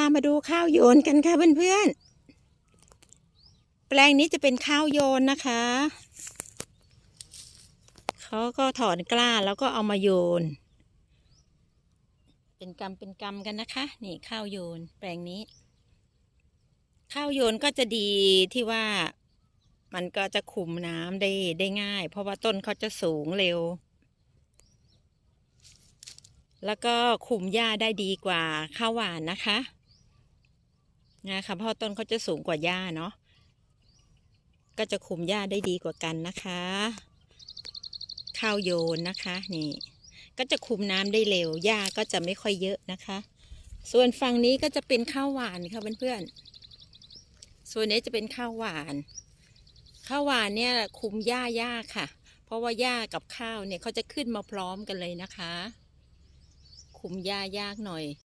ามาดูข้าวโยนกันค่ะเพื่อนๆ แปลงนี้จะเป็นข้าวโยนนะคะ เขาก็ถอนกล้าแล้วก็เอามาโยน เป็นกำเป็นกำกันนะคะ นี่ข้าวโยน แปลงนี้ ข้าวโยนก็จะดีที่ว่ามันก็จะคุมน้ำได้ได้ง่าย เพราะว่าต้นเขาจะสูงเร็ว แล้วก็คุมหญ้าได้ดีกว่าข้าวหวานนะคะ นะคะเพราะต้นเขาจะสูงกว่าหญ้าเนาะก็จะคุมหญ้าได้ดีกว่ากันนะคะข้าวโยนนะคะนี่ก็จะคุมน้ำได้เร็วหญ้าก็จะไม่ค่อยเยอะนะคะ ส่วนฝั่งนี้ก็จะเป็นข้าวหวานค่ะเพื่อนๆส่วนนี้จะเป็นข้าวหวานข้าวหวานเนี่ยคุมหญ้ายากค่ะ เพราะว่าหญ้ากับข้าวเนี่ยเขาจะขึ้นมาพร้อมกันเลยนะคะ คุมหญ้ายากหน่อย